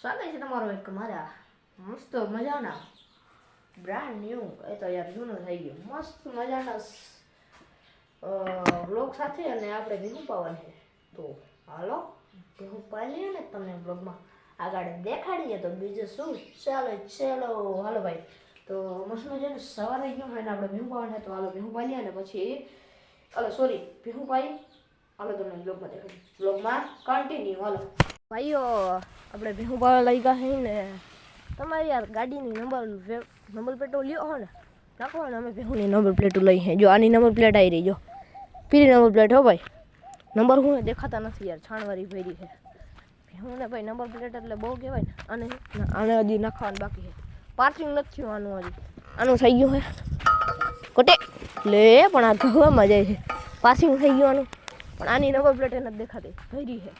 સ્વાગત છે તમારો એક મારા મસ્ત મજાના બ્રાન્ડ ન્યૂ એ તો યાર જૂનું થઈ ગયું. મસ્ત મજાના બ્લોગ સાથે અને આપણે ભીગું પાવાનું તો હાલો ભીગું પાડીએ ને તમને બ્લોગમાં આગળ દેખાડીએ તો બીજું શું? ચાલો ચાલો, હાલો ભાઈ. તો મસ્ત મજાનું સવારે ગયું હોય ને આપણે ભીગું પાવાનું તો હાલો ભીગું પાડીએ અને પછી, હાલો સોરી ભીગું પાઈ, હાલો તમને બ્લોગમાં દેખાડી બ્લોગમાં કન્ટિન્યુ હાલો. ભાઈઓ આપણે ભેહું પાવા લઈ ગયા છે ને તમારે યાર ગાડીની નંબર વે- નંબર પ્લેટો લ્યો હો ને નાખો ને અમે ભેહુંની નંબર પ્લેટો લઈ હે જો આની નંબર પ્લેટ આવી રહી જો પીળી નંબર પ્લેટ હો ભાઈ નંબર હું એ દેખાતા નથી યાર છાણવારી ભરી છે ભેહું ને ભાઈ નંબર પ્લેટ એટલે બહુ કહેવાય ને અને આને હજી નાખવાનું બાકી છે પાર્કિંગ નથી થયું આનું હજી આનું થઈ ગયું હે કોટે લે પણ આ ઘવામાં જાય છે પાસિંગ થઈ ગયું આનું પણ આની નંબર પ્લેટ એ નથી દેખાતી ભરી છે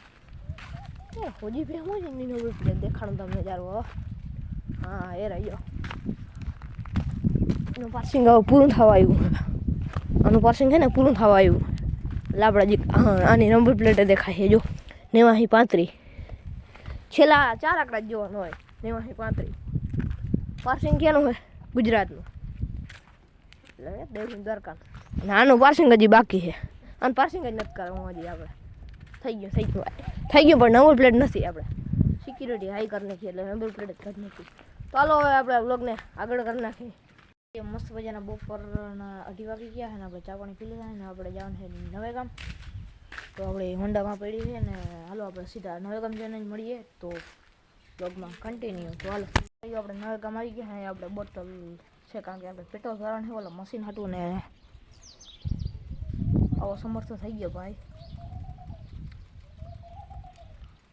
એ હોજી ભે હું એમની નંબર પ્લેટ દેખાડું તમને યાર હા એ રહ્યો એનું પાર્સિંગ હવે પૂરું થવા આવ્યું આનું પાર્સિંગ છે ને પૂરું થવા આવ્યું એટલે આપણે હા આની નંબર પ્લેટે દેખાય જો નેવાહી પાંત્રી છેલ્લા ચાર આંકડા જ જોવાનું હોય નેવાહી પાંત્રી પાર્સિંગ ક્યાંનું હોય ગુજરાતનું એટલે દેવની દ્વારકા અને આનું પાર્સિંગ હજી બાકી છે આનું પાર્સિંગ જ નથી કરવું હજી આપણે થઈ ગયું થઈ ગયું. થઈ ગયું, પણ નંબર પ્લેટ નથી આપણે. સિક્યુરિટી હાઈ કરી નાખી એટલે નંબર પ્લેટ જ કરી નાખી. તો ચાલો હવે આપણે બ્લોગને આગળ કરી નાખીએ. મસ્ત મજાના બપોરના અઢી વાગી ગયા છે ને આપણે ચા પાણી પી લીધા ને આપણે જવાનું છે નવે ગામ તો આપણે હોન્ડામાં પડી છે ને હાલો આપણે સીધા નવે ગામ જઈને મળીએ. તો બ્લોગમાં કન્ટિન્યુ તો હાલો. આપણે નવે ગામ આવી ગયા છે, આપણે બોટલ છે, કારણ કે આપણે પેટ્રોલ ભરવાનું છે, ઓલા મશીન હતું ને આવો સમર્થ થઈ ગયો ભાઈ.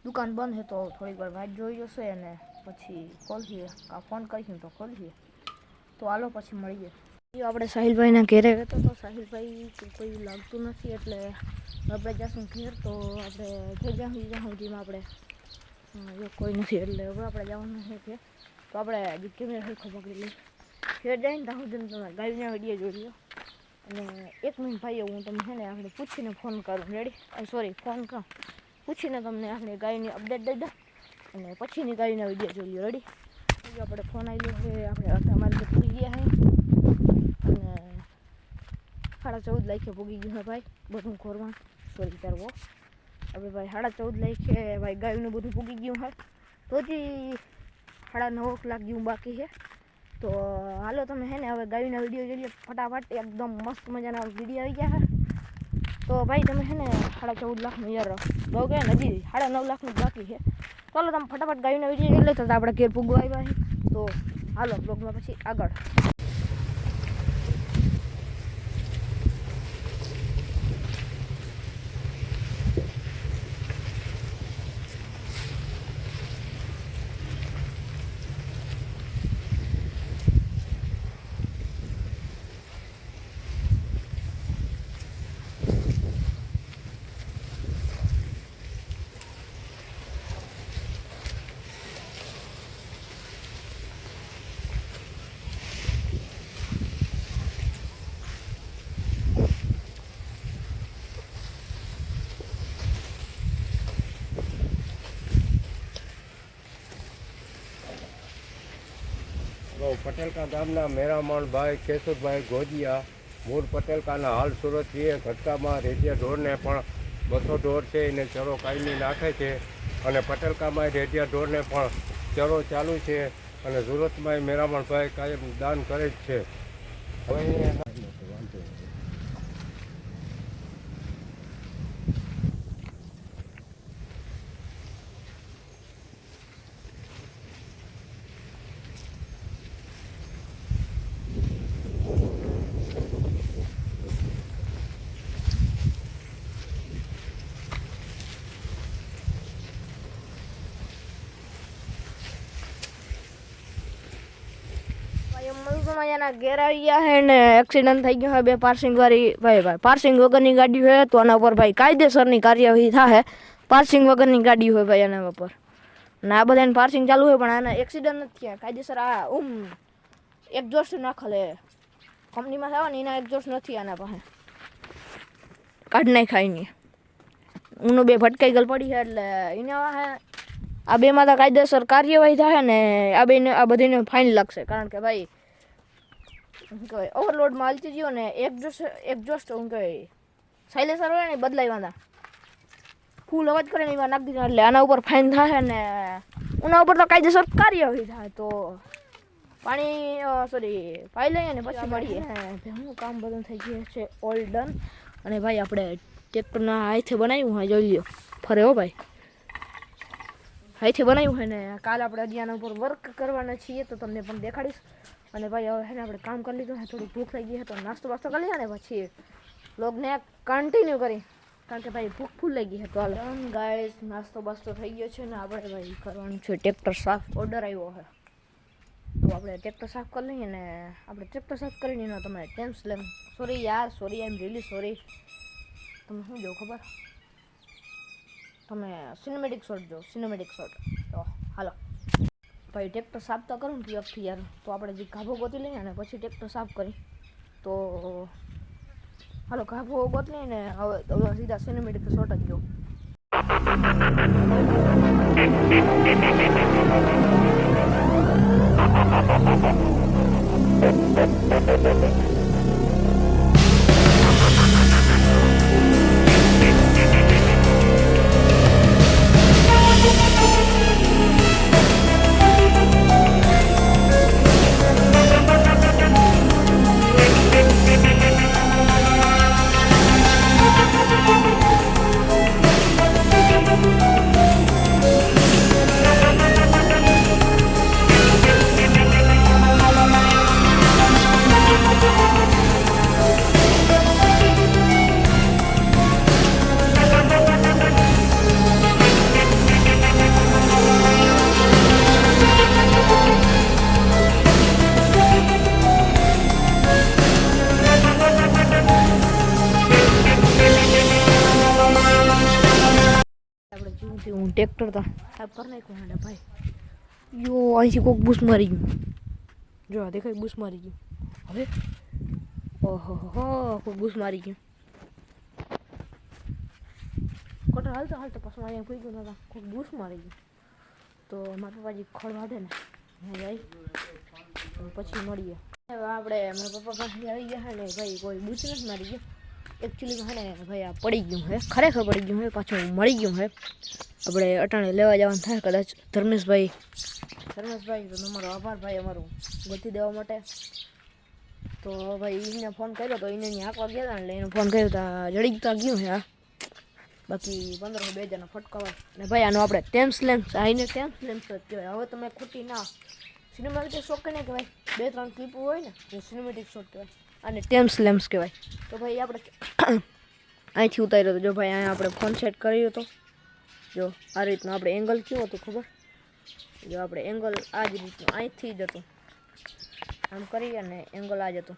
દુકાન બંધ છે તો થોડીક વાર વાટ જોઈ જશે અને પછી ખોલશે આ ફોન કરીશું તો ખોલશે તો હાલો પછી મળીએ ઈ આપણે સાહિલભાઈના ઘેરે હતો તો સાહિલભાઈ કે કોઈ લાગતું નથી એટલે આપણે જઈશું ઘેર તો આપણે ઘેર જાઉં જ્યાં સુધીમાં આપણે અ, જો કોઈ નથી એટલે હવે આપણે જવાનું છે ઘેર તો આપણે હજી કેમેરા સરખો પકડી લઈએ ઘેર જઈને ત્યાં સુધી તમે ગાડીના વિડીયો જોઈ લો અને એક મિનિટ ભાઈઓ હું તમને છે ને આપણે પૂછીને ફોન કરું રેડી સોરી ફોન કરું પૂછીને તમને આપણે ગાયની અપડેટ દઈ દઉં અને પછીની ગાયના વિડીયો જોઈ લો રેડી જો આપણે ફોન આવેલો છે આપણે અડધા માર્ગે પૂગી ગયા છે અને સાડા ચૌદ લાખે પૂગી ગયું છે ભાઈ બધું ખોરવા સોરી કરવો આપણે ભાઈ સાડા ચૌદ લાખે ભાઈ ગાયનું બધું પૂગી ગયું છે તો હજી સાડા નવ કલાક જેવું બાકી છે તો હાલો તમે હે ને હવે ગાયના વિડીયો જોઈ લો ફટાફટ એકદમ મસ્ત મજાના વિડીયો આવી ગયા છે તો ભાઈ તમે છે ને સાડા ચૌદ લાખનું યાર બહુ કે હજી સાડા નવ લાખનું બાકી છે. ચાલો તમે ફટાફટ ગાડીના વીડિયો લઈ લેતા તો આપણે ઘેર પૂગવા આવ્યા છે. તો હાલો બ્લોગમાં પછી આગળ તો પટેલકા ગામના મેરામણભાઈ કેશુભાઈ ગોજિયા મૂળ પટેલકાના હાલ સુરત એ ઘટકામાં રેડિયા ઢોરને પણ બસો ઢોર છે, એને ચરો કાયમી નાખે છે અને પટેલકામાં રેડિયા ઢોરને પણ ચરો ચાલુ છે અને સુરતમાં મેરામણભાઈ કાયમ દાન કરે જ છે. હવે ભાઈ મસ્ત મજાના ઘેર આવી ગયા છે ને એક્સિડન્ટ થઈ ગયો છે બે પાર્સિંગ વાળી ભાઈ ભાઈ પાર્સિંગ વગરની ગાડી હોય તો આના પર ભાઈ કાયદેસરની કાર્યવાહી થાય પાર્સિંગ વગરની ગાડી હોય ભાઈ આના પર અને આ બધાને પાર્સિંગ ચાલુ હોય પણ આના એક્સિડન્ટ નથી થયા કાયદેસર આ ઉમ એક્ઝોસ્ટ નાખેલે કંપનીમાં થાય ને એના એક્ઝોસ્ટ નથી આના પાસે કાઢ નાખાય નહીં ઉનો બે ભટકાઈ ગયેલ પડી છે એટલે એના વાહે આ બેમાં તો કાયદેસર કાર્યવાહી થાય ને આ બેને આ બધીને ફાઇન લાગશે કારણ કે ભાઈ શું કહેવાય. ઓવરલોડમાં હાલતી ગયો ને એક્ઝોસ્ટ એક્ઝોસ્ટ શું કહેવાય. સાઇલેસર હોય ને બદલાવ્યા હતા ફૂલ અવાજ કરે ને, એમાં નાખી દીધા. એટલે આના ઉપર ફાઇન થાય ને ઉના ઉપર તો કાયદેસર કાર્યવાહી થાય તો. પાણી સોરી પાઈ લઈએ ને, પછી મળીએ. હું કામ બધું થઈ ગયું છે ઓલ ડન અને ભાઈ, આપણે ટ્રેક્ટરના હાથે બનાવ્યું હોય, જોઈ લ્યો. ફરે હો ભાઈ. હાથે બનાવ્યું હોય ને, કાલ આપણે હજી ઉપર વર્ક કરવાના છીએ, તો તમને પણ દેખાડીશ. અને ભાઈ હવે છે ને આપણે કામ કરી લીધું છે થોડી ભૂખ થઈ ગઈ છે તો નાસ્તો વાસ્તો કરી લીધા ને પછી લોગને કન્ટિન્યુ કરી કારણ કે ભાઈ ભૂખ ફૂલ લાગી છે તો હાલ ગાઈસ નાસ્તો બાસ્તો થઈ ગયો છે ને આપણે ભાઈ કરવાનું છે ટ્રેક્ટર સાફ ઓર્ડર આવ્યો છે તો આપણે ટ્રેક્ટર સાફ કરી લઈએ ને આપણે ટ્રેક્ટર સાફ કરીને એનો તમે ટેમ્સ લેમ સોરી યાર sorry I am really sorry તમે શું જો ખબર તમે સિનેમેટિક શોટ જો સિનેમેટિક શોટ તો હાલો ભાઈ ટ્રેક્ટર સાફ તો કરું ને પીએફથી યાર તો આપણે જે ગાભો ગોતી લઈએ ને પછી ટ્રેક્ટર સાફ કરી તો હાલો ગાભો ગોતી લઈએ ને હવે હવે સીધા સિનેમેટિક શોટ જ જો આપણે ટ્રેક્ટર તો સાફ કરી નાખ્યું ને ભાઈ યો અહીંથી કોઈક બૂસ મારી ગયું જો આ દેખાય બૂસ મારી ગયું હવે ઓહો હો કોઈ બૂસ મારી ગયું કોટર હાલતો હાલતો પાછું અહીંયા પૂઈ ગયું નતા કોઈ બૂસ મારી ગયું તો મારા પપ્પાજી ખોળ વાઢે ને ત્યાં જાય અને પછી મળીએ હવે આપણે મારા પપ્પા પાસે આવી ગયા ને ભાઈ કોઈ બૂચ નથી મારી ગયો એકચ્યુઅલી હે ને ભાઈ આ પડી ગયું હે, ખરેખર પડી ગયું હે, પાછું મળી ગયું હે. આપણે અટાણે લેવા જવાનું થાય કદાચ. ધર્મેશભાઈ ધર્મેશભાઈ તમારો આભાર ભાઈ અમારું ગોતી દેવા માટે. તો ભાઈ એને ફોન કર્યો તો એને આંકવા ગયા હતા એટલે એને ફોન કર્યો તો જડી ગયું હે આ બાકી પંદરસો બે હજારનો ફટકાવા ને ભાઈ આનો આપણે ટેમ્સ લેમ્સ આઈને ટેમ્સ લેમ્સ જ કહેવાય. હવે તમે ખોટી ના સિનેમેટિક શોટ કહેવાય? બે ત્રણ ક્લિપ હોય ને, એ સિનેમેટિક શોટ કહેવાય. અને ટેમ્સ લેમ્સ કહેવાય. તો ભાઈ આપણે અહીંથી ઉતાર્યો હતો જો ભાઈ અહીંયા આપણે ફોન સેટ કર્યો હતો જો આ રીતનું આપણે એંગલ કેવો હતું ખબર? જો આપણે એંગલ આ જ રીતનું અહીંથી જ હતું. આમ કરી અને એંગલ આ જ હતું.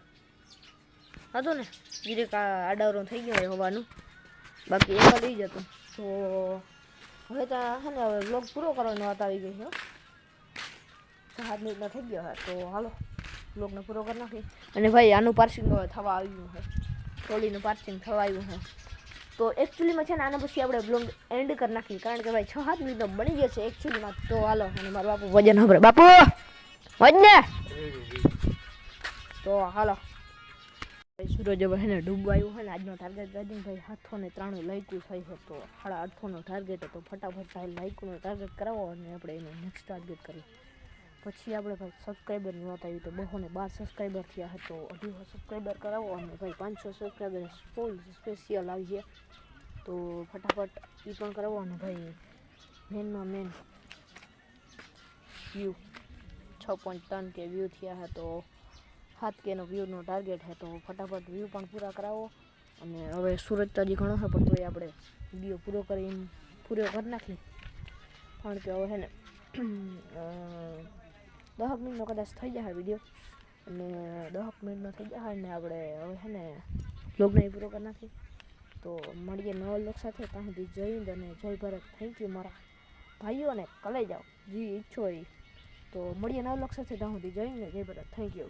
હતું ને? જીરીક આડાવરો થઈ ગયો હોય હોવાનું. બાકી એંગલ એ જ હતું. તો હવે તો હે ને, હવે બ્લોગ પૂરો કરવાનો વાત આવી ગઈ છે હો. સાત મિનિટનો થઈ ગયો હા. તો હાલો. બ્લોગને પૂરો કરી નાખી. અને ભાઈ, આનું પાર્સિંગ થવા આવ્યું છે. ટ્રોલીનું પાર્સિંગ થવા આવ્યું છે. તો એકચ્યુઅલીમાં છે ને, આના પછી આપણે બ્લોગ એન્ડ કરી નાખીએ. કારણ કે ભાઈ, છ સાત મિનિટનો બની ગયો છે એકચ્યુઅલીમાં તો હાલો, અને મારા બાપુ વજન હવે બાપુ, વજને! તો હાલો. સૂરજ હવે ને ડૂબવાયું હોય ને, આજનો ટાર્ગેટ ગાડી ભાઈ, હાથો ને ત્રાણું લાયકું થઈ છે. તો સાડા આઠસોનો ટાર્ગેટ હતો. ફટાફટ લાયકુનો ટાર્ગેટ કરાવો અને આપણે એનો નેક્સ્ટ ટાર્ગેટ કરીએ. પછી આપણે ભાઈ સબસ્ક્રાઈબરની વાત આવી તો બહોને બાર સબસ્ક્રાઈબર થયા હતા તો અઢીસો સબસ્ક્રાઈબર કરાવો અને ભાઈ પાંચસો સબસ્ક્રાઈબર ફૂલ સ્પેશિયલ આવી છે તો ફટાફટ એ પણ કરાવો અને ભાઈ મેનમાં મેન વ્યૂ છ પોઈન્ટ ત્રણ કે વ્યૂ થયા છે તો સાત કેનો વ્યૂનો ટાર્ગેટ છે તો ફટાફટ વ્યૂ પણ પૂરા કરાવો અને હવે સુરત તો હજી ઘણો છે પણ તોય આપણે વિડીયો પૂરો કરી પૂરો કરી નાખી કારણ કે હવે છે ને દહક મિનિટનો કદાચ થઈ જશે વીડિયો અને દહક મિનિટનો થઈ જશે ને આપણે હવે છે ને લોગને પૂરો કરી નાખી તો મળીએ નવો લોક સાથે ત્યાં સુધી જય અને જય ભારત થેન્ક યુ મારા ભાઈઓ અને કલે જાઓ જે ઈચ્છો એ તો મળીએ નવા લોક સાથે ત્યાં સુધી જય જય ભારત થેન્ક યુ